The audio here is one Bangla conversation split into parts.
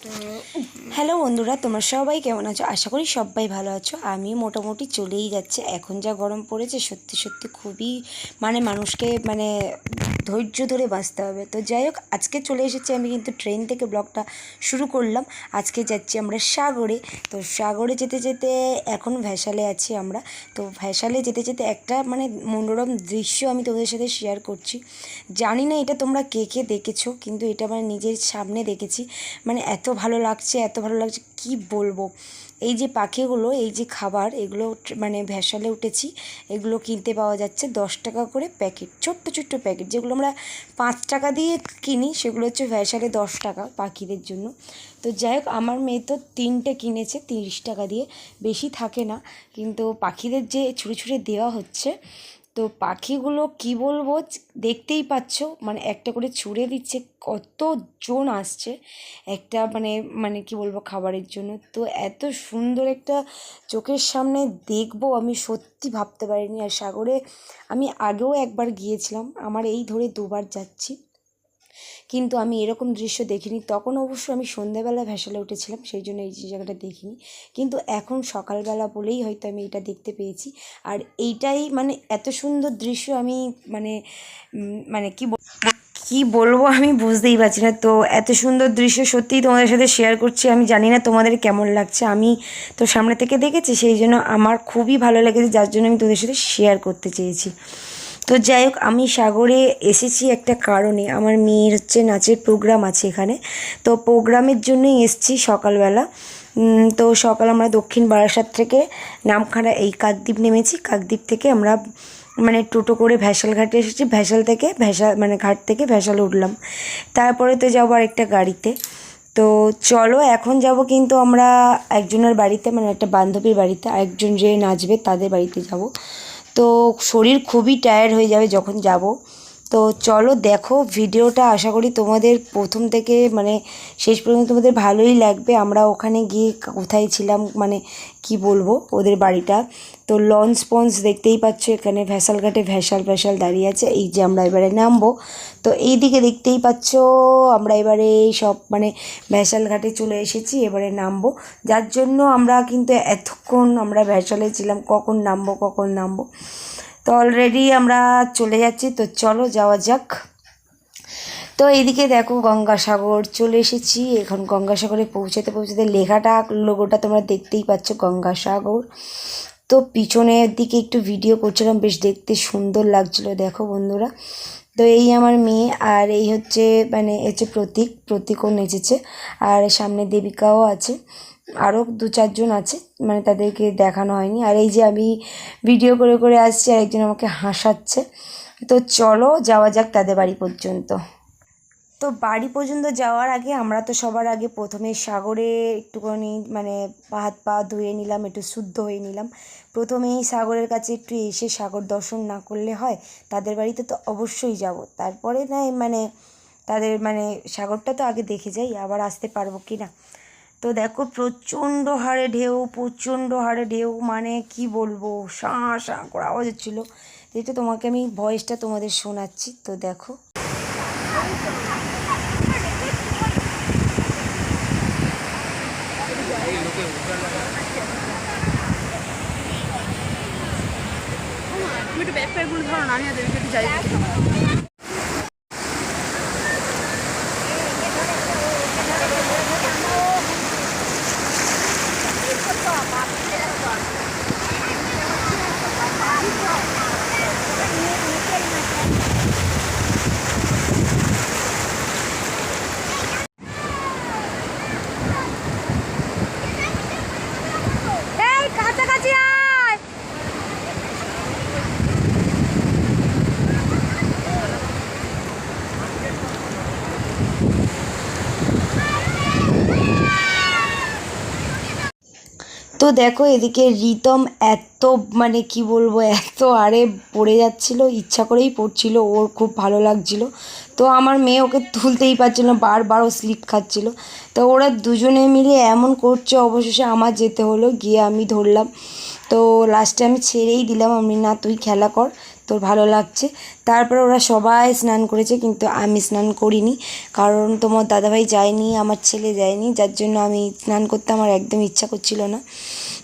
হ্যালো বন্ধুরা, তোমরা সবাই কেমন আছো? আশা করি সবাই ভালো আছো। আমি মোটামুটি চলেই যাচ্ছে। এখন যা গরম পড়েছে, সত্যি সত্যি খুবই মানে মানুষকে মানে ধৈর্য ধরে বাঁচতে হবে। তো যাই হোক, আজকে চলে এসেছি আমি কিন্তু ট্রেন থেকে ব্লগটা শুরু করলাম। আজকে যাচ্ছি আমরা সাগরে। তো সাগরে যেতে যেতে এখন ভ্যাসালে আছি আমরা। তো ভ্যাসালে যেতে যেতে একটা মানে মনোরম দৃশ্য আমি তোমাদের সাথে শেয়ার করছি। জানি না এটা তোমরা কে কে দেখেছ, কিন্তু এটা মানে নিজের সামনে দেখেছি। মানে এত ভালো লাগছে, এত ভালো লাগছে, কি বলব? এই যে পাখিগুলো, এই যে খাবার, এগুলো মানে ভ্যাসালে উঠেছি। এগুলো কিনতে পাওয়া যাচ্ছে দশ টাকা করে প্যাকেট ছোট্ট ছোট্ট প্যাকেট যেগুলো আমরা পাঁচ টাকা দিয়ে কিনি, সেগুলো হচ্ছে ভ্যাসালে দশ টাকা পাখিদের জন্য। তো যাই হোক, আমার মেয়ে তো তিনটে কিনেছে, তিরিশ টাকা দিয়ে। বেশি থাকে না, কিন্তু পাখিদের যে ছুটে ছুটে দেওয়া হচ্ছে তো পাখিগুলো কি বলব দেখতেই পাচ্ছ মানে একটা করে ছুঁড়ে দিচ্ছে কত জন আসছে একটা মানে মানে কি বলব খাবারের জন্য। তো এত সুন্দর একটা চোখের সামনে দেখব আমি, সত্যি ভাবতে পারিনি। আর সাগরে আমি আগেও একবার গিয়েছিলাম, আমার এই ধরে দুবার যাচ্ছি। কিন্তু আমি এরকম দৃশ্য দেখিনি। তখন অবশ্য আমি সন্ধ্যাবেলা ভ্যাসালে উঠেছিলাম, সেই জন্য এই জায়গাটা দেখিনি। কিন্তু এখন সকালবেলা বলেই হয়তো আমি এটা দেখতে পেয়েছি। আর এইটাই মানে এত সুন্দর দৃশ্য আমি মানে মানে কি কি বলব আমি বুঝতেই পারছি না। তো এত সুন্দর দৃশ্য সত্যিই তোমাদের সাথে শেয়ার করছি। আমি জানি না তোমাদের কেমন লাগছে। আমি তো সামনে থেকে দেখেছি, সেই জন্য আমার খুবই ভালো লেগেছে, যার জন্য আমি তোদের সাথে শেয়ার করতে চেয়েছি। তো যাই হোক, আমি সাগরে এসেছি একটা কারণে। আমার মেয়ের হচ্ছে নাচের প্রোগ্রাম আছে এখানে। তো প্রোগ্রামের জন্যই এসেছি সকালবেলা। তো সকাল আমরা দক্ষিণ বারাসাত থেকে নামখানা এই কাকদ্বীপ নেমেছি। কাকদ্বীপ থেকে আমরা মানে টোটো করে ভ্যাসাল ঘাটে এসেছি। ভ্যাসাল থেকে ভ্যাসাল মানে ঘাট থেকে ভ্যাসাল উঠলাম। তারপরে তো যাব আর একটা গাড়িতে। তো চলো, এখন যাব কিন্তু আমরা একজনের বাড়িতে মানে একটা বান্ধবীর বাড়িতে। আরেকজন যে নাচবে, তাদের বাড়িতে যাব। তো শরীর খুবই টায়ার্ড হয়ে যাবে যখন যাব। তো চলো দেখো ভিডিওটা, আশা করি তোমাদের প্রথম থেকে মানে শেষ পর্যন্ত তোমাদের ভালোই লাগবে। আমরা ওখানে গিয়ে কোথায় ছিলাম মানে কি বলব ওদের বাড়িটা। তো লঞ্চ পঞ্চ দেখতেই পাচ্ছ, এখানে ভ্যাসাল ঘাটে ভ্যাসাল ভ্যাসাল দাঁড়িয়ে আছে। এই যে আমরা এবারে নামবো। তো এই দিকে দেখতেই পাচ্ছ, আমরা এবারে সব মানে ভ্যাসাল ঘাটে চলে এসেছি, এবারে নামবো। যার জন্য আমরা কিন্তু এতক্ষণ আমরা ভ্যাসালে ছিলাম, কখন নামবো কখন নামবো। তো অলরেডি আমরা চলে যাচ্ছি, তো চলো যাওয়া যাক। তো এইদিকে দেখো গঙ্গাসাগর চলে এসেছি। এখন গঙ্গাসাগরে পৌঁছাতে পৌঁছাতে লেখাটা লোগোটা তোমরা দেখতেই পাচ্ছ, গঙ্গাসাগর। তো পিছনের দিকে একটু ভিডিও করছিলাম, বেশ দেখতে সুন্দর লাগছিল, দেখো বন্ধুরা। তো এই আমার মেয়ে, আর এই হচ্ছে মানে হচ্ছে প্রতীক। প্রতীকও নেচেছে, আর সামনে দেবিকাও আছে। আরও দু চারজন আছে মানে তাদেরকে দেখানো হয়নি। আর এই যে আমি ভিডিও করে করে আসছি আর একজন আমাকে হাসাচ্ছে। তো চলো যাওয়া যাক তাদের বাড়ি পর্যন্ত। তো বাড়ি পর্যন্ত যাওয়ার আগে আমরা তো সবার আগে প্রথমে সাগরে একটুখানি মানে হাত পা ধুয়ে নিলাম, একটু শুদ্ধ হয়ে নিলাম। প্রথমেই সাগরের কাছে একটু এসে সাগর দর্শন না করলে হয়, তাদের বাড়িতে তো অবশ্যই যাব। তারপরে না মানে তাদের মানে সাগরটা তো আগে দেখে যাই, আবার আসতে পারব কি না তো দেখো প্রচণ্ড হারে ঢেউ, প্রচণ্ড হারে ঢেউ মানে কি বলব, শাঁ শাঁ করে আওয়াজ হচ্ছিল। এটা তোমাকে আমি ভয়েসটা তোমাদের শোনাচ্ছি। তো দেখো। প্যাকগুলো ধরো, না আমি যাই। তো দেখো এদিকে রিতম এত মানে কি বলব, এত আরে পড়ে যাচ্ছিল, ইচ্ছা করেই পড়ছিল, ওর খুব ভালো লাগছিল। তো আমার মেয়ে ওকে তুলতেই পারছিল না, বারবার ও স্লিপ খাচ্ছিল। তো ওরা দুজনে মিলে এমন করছে, অবশেষে আমার যেতে হলো, গিয়ে আমি ধরলাম। তো লাস্টে আমি ছেড়েই দিলাম, আমি না, তুই খেলা কর। তো ভালো লাগছে। তারপরে ওরা সবাই স্নান করেছে, কিন্তু আমি স্নান করিনি। কারণ তোমার দাদাভাই যায়নি, আমার ছেলে যায়নি, যার জন্য আমি স্নান করতে আমার একদম ইচ্ছা করছিল না।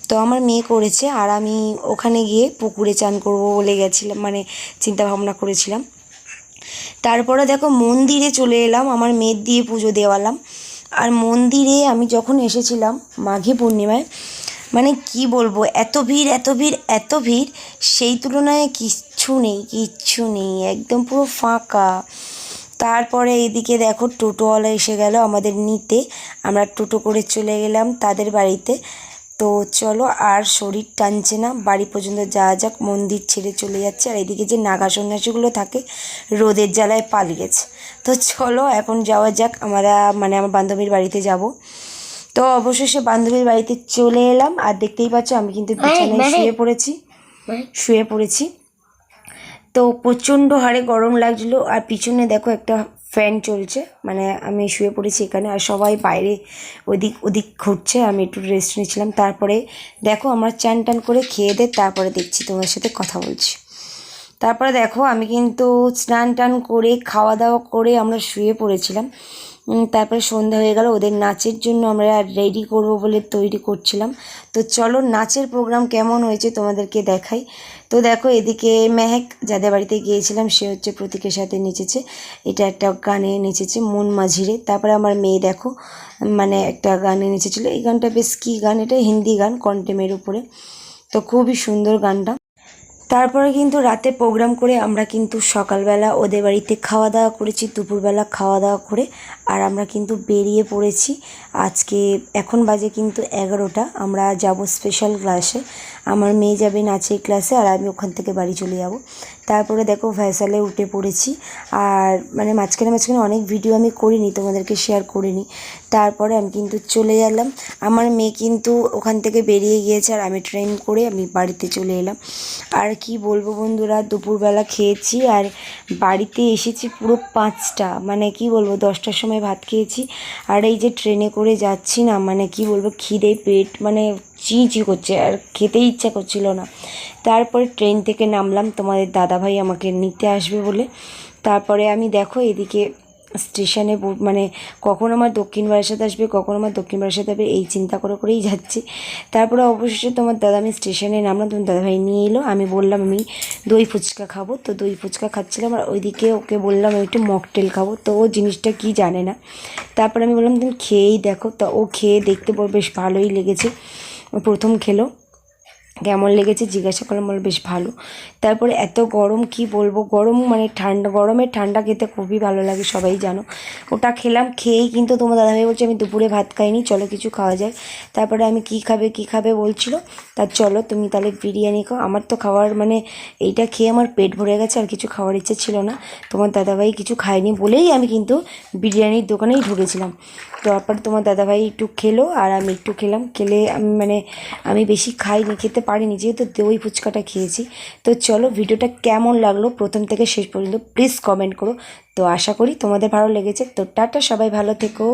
তো আমার মেয়ে করেছে, আর আমি ওখানে গিয়ে পুকুরে চান করব বলে গেছিলাম মানে চিন্তা ভাবনা করেছিলাম। তারপরে দেখো মন্দিরে চলে এলাম, আমার মেয়ের দিয়ে পুজো দেওয়ালাম। আর মন্দিরে আমি যখন এসেছিলাম মাঘী পূর্ণিমায় মানে কি বলব, এত ভিড় এত ভিড় এত ভিড়, সেই তুলনায় কিচ্ছু নেই কিচ্ছু নেই একদম পুরো ফাঁকা। তারপরে এদিকে দেখো টোটোওয়ালা এসে গেল আমাদের নিতে। আমরা টোটো করে চলে গেলাম তাদের বাড়িতে। তো চলো আর শরীর টানছে না বাড়ি পর্যন্ত যাওয়া যাক মন্দির ছেড়ে চলে যাচ্ছে। আর এদিকে যে নাগা সন্ন্যাসীগুলো থাকে রোদের জ্বালায় পালিয়েছে। তো চলো এখন যাওয়া যাক আমরা মানে আমার বান্ধবীর বাড়িতে যাব। তো অবশেষে বান্ধবীর বাড়িতে চলে এলাম। আর দেখতেই পাচ্ছ আমি কিন্তু বিছানায় শুয়ে পড়েছি। শুয়ে পড়েছি। তো প্রচণ্ড হারে গরম লাগছিল। আর পিছনে দেখো একটা ফ্যান চলছে। মানে আমি শুয়ে পড়েছি এখানে আর সবাই বাইরে ওদিক ওদিক ঘুরছে। আমি একটু রেস্ট নিয়েছিলাম তারপরে দেখো আমরা চান টান করে খেয়ে দে তারপরে দেখছি তোমার সাথে কথা বলছি। তারপরে দেখো আমি কিন্তু স্নান টান করে, খাওয়া দাওয়া করে আমরা শুয়ে পড়েছিলাম। তারপরে সন্ধ্যা হয়ে গেল, ওদের নাচের জন্য আমরা রেডি করব বলে তৈরি করছিলাম। তো চলো, নাচের প্রোগ্রাম কেমন হয়েছে তোমাদেরকে দেখাই। তো দেখো, এদিকে মেহেক যাদের বাড়িতে গিয়েছিলাম, সে হচ্ছে প্রতীকের সাথে নেচেছে। এটা একটা গানে নেচেছে, মন মাঝিরে। তারপরে আমার মেয়ে দেখো মানে একটা গানে নেচেছিল। এই গানটা বেশ কী গান? এটা হিন্দি গান, কন্টেমের উপরে। তো খুবই সুন্দর গানটা। তারপরে কিন্তু রাতে প্রোগ্রাম করে আমরা কিন্তু সকালবেলা ওদের বাড়িতে খাওয়া দাওয়া করেছি, দুপুরবেলা খাওয়া দাওয়া করে, আর আমরা কিন্তু বেরিয়ে পড়েছি। আজকে এখন বাজে কিন্তু এগারোটা, আমরা যাব স্পেশাল ক্লাসে আমার মেয়ে যাবে নাচের ক্লাসে আর আমি ওখান থেকে বাড়ি চলে যাব। তারপরে দেখো ভ্যাসালে উঠে পড়েছি। আর মানে মাঝখানে মাঝখানে অনেক ভিডিও আমি করিনি, তোমাদেরকে শেয়ার করিনি। তারপরে আমি কিন্তু চলে গেলাম। আমার মেয়ে কিন্তু ওখান থেকে বেরিয়ে গিয়েছে আর আমি ট্রেন করে আমি বাড়িতে চলে এলাম। আর কি বলব বন্ধুরা, দুপুরবেলা খেয়েছি আর বাড়িতে এসেছি পুরো পাঁচটা মানে কি বলব, দশটার সময় ভাত খেয়েছি। আর এই যে ট্রেনে করে যাচ্ছি না মানে কি বলব, খিদে পেট মানে চি চি করছে আর খেতেই ইচ্ছা করছিল না। তারপরে ট্রেন থেকে নামলাম, তোমাদের দাদাভাই আমাকে নিতে আসবে বলে। তারপরে আমি দেখো এদিকে স্টেশনে মানে কখন আমার দক্ষিণ বারাসাত আসবে, কখন আমার দক্ষিণ বারাসাত আসবে, এই চিন্তা করে করেই যাচ্ছি। তারপরে অবশেষে তোমার দাদা, আমি স্টেশনে নামলাম, তোমার দাদাভাই নিয়ে এলো। আমি বললাম, আমি দই ফুচকা খাব। তো দই ফুচকা খাচ্ছিলাম আর ওইদিকে ওকে বললাম, আমি একটু মকটেল খাব। তো ও জিনিসটা কি জানে না। তারপরে আমি বললাম, তুমি খেয়েই দেখো। তা ও খেয়ে দেখতে বেশ ভালোই লেগেছে। প্রথম খেলো। কেমন লেগেছে জিজ্ঞাসা করলাম বলে বেশ ভালো। তারপরে এত গরম, কি বলব? গরম মানে ঠান্ডা, গরমের ঠান্ডা খেতে খুবই ভালো লাগে, সবাই জানো। ওটা খেলাম, খেয়েই কিন্তু তোমার দাদাভাই বলছে, আমি দুপুরে ভাত খাইনি, চলো কিছু খাওয়া যায় তারপরে আমি কি খাবে কি খাবে বলছিল, তা চলো তুমি তাহলে বিরিয়ানি খাও। আমার তো খাওয়ার মানে এইটা খেয়ে আমার পেট ভরে গেছে, আর কিছু খাওয়ার ইচ্ছে ছিল না। তোমার দাদাভাই কিছু খায়নি বলেই আমি কিন্তু বিরিয়ানির দোকানেই ঢুকেছিলাম। তো তারপর তোমার দাদাভাই একটু খেলো, আর আমি একটু খেলাম। খেলে আমি মানে আমি বেশি খাইনি, খেতে পারিনি, যেহেতু দই ফুচকাটা খেয়েছি। তো চলো ভিডিওটা কেমন লাগল প্রথম থেকে শেষ পর্যন্ত প্লিজ কমেন্ট করো। তো আশা করি তোমাদের ভালো লেগেছে। তো টাটা, সবাই ভালো থেকো।